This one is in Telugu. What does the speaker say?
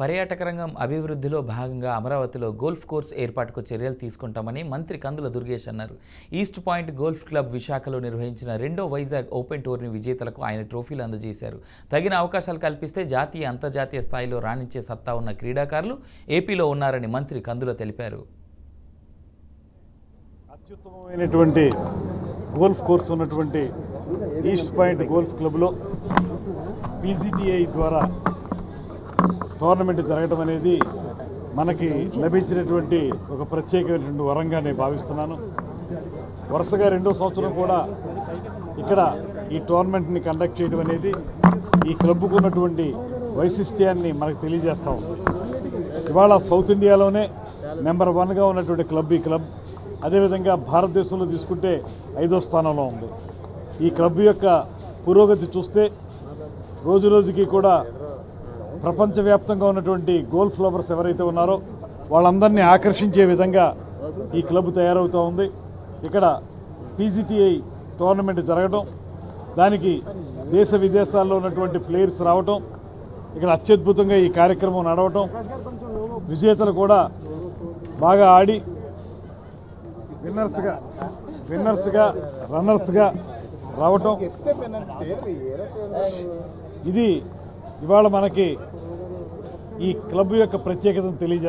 పర్యాటక రంగం అభివృద్ధిలో భాగంగా అమరావతిలో గోల్ఫ్ కోర్స్ ఏర్పాటుకు చర్యలు తీసుకుంటామని మంత్రి కందుల దుర్గేష్ అన్నారు. ఈస్ట్ పాయింట్ గోల్ఫ్ క్లబ్ విశాఖలో నిర్వహించిన రెండో వైజాగ్ ఓపెన్ టోర్ని విజేతలకు ఆయన ట్రోఫీలు అందజేశారు. తగిన అవకాశాలు కల్పిస్తే జాతీయ అంతర్జాతీయ స్థాయిలో రాణించే సత్తా ఉన్న క్రీడాకారులు ఏపీలో ఉన్నారని మంత్రి కందుల తెలిపారు. అత్యుత్తమమైనటువంటి గోల్ఫ్ కోర్స్ ఉన్నటువంటి ఈస్ట్ పాయింట్ గోల్ఫ్ క్లబ్లో పీజీటీఐ ద్వారా టోర్నమెంట్ జరగడం అనేది మనకి లభించినటువంటి ఒక ప్రత్యేకమైనటువంటి వరంగా నేను భావిస్తున్నాను. వరుసగా రెండో సంవత్సరం కూడా ఇక్కడ ఈ టోర్నమెంట్ని కండక్ట్ చేయడం అనేది ఈ క్లబ్కు ఉన్నటువంటి వైశిష్ట్యాన్ని మనకు తెలియజేస్తాం ఉంది. ఇవాళ సౌత్ ఇండియాలోనే నెంబర్ వన్గా ఉన్నటువంటి క్లబ్ ఈ క్లబ్. అదేవిధంగా భారతదేశంలో తీసుకుంటే ఐదో స్థానంలో ఉంది. ఈ క్లబ్ యొక్క పురోగతి చూస్తే రోజు రోజుకి కూడా ప్రపంచవ్యాప్తంగా ఉన్నటువంటి గోల్ఫ్ లవర్స్ ఎవరైతే ఉన్నారో వాళ్ళందరినీ ఆకర్షించే విధంగా ఈ క్లబ్ తయారవుతూ ఉంది. ఇక్కడ పీజీటీఐ టోర్నమెంట్ జరగడం దానికి దేశ విదేశాల్లో ఉన్నటువంటి ప్లేయర్స్ రావటం ఇక్కడ అత్యద్భుతంగా ఈ కార్యక్రమం నడవటం విజేతలు కూడా బాగా ఆడి విన్నర్స్గా విన్నర్స్గా రన్నర్స్గా రావటం. ఇది ఇవాళ మనకి ఈ క్లబ్ యొక్క ప్రత్యేకతను తెలియజేస్తాం.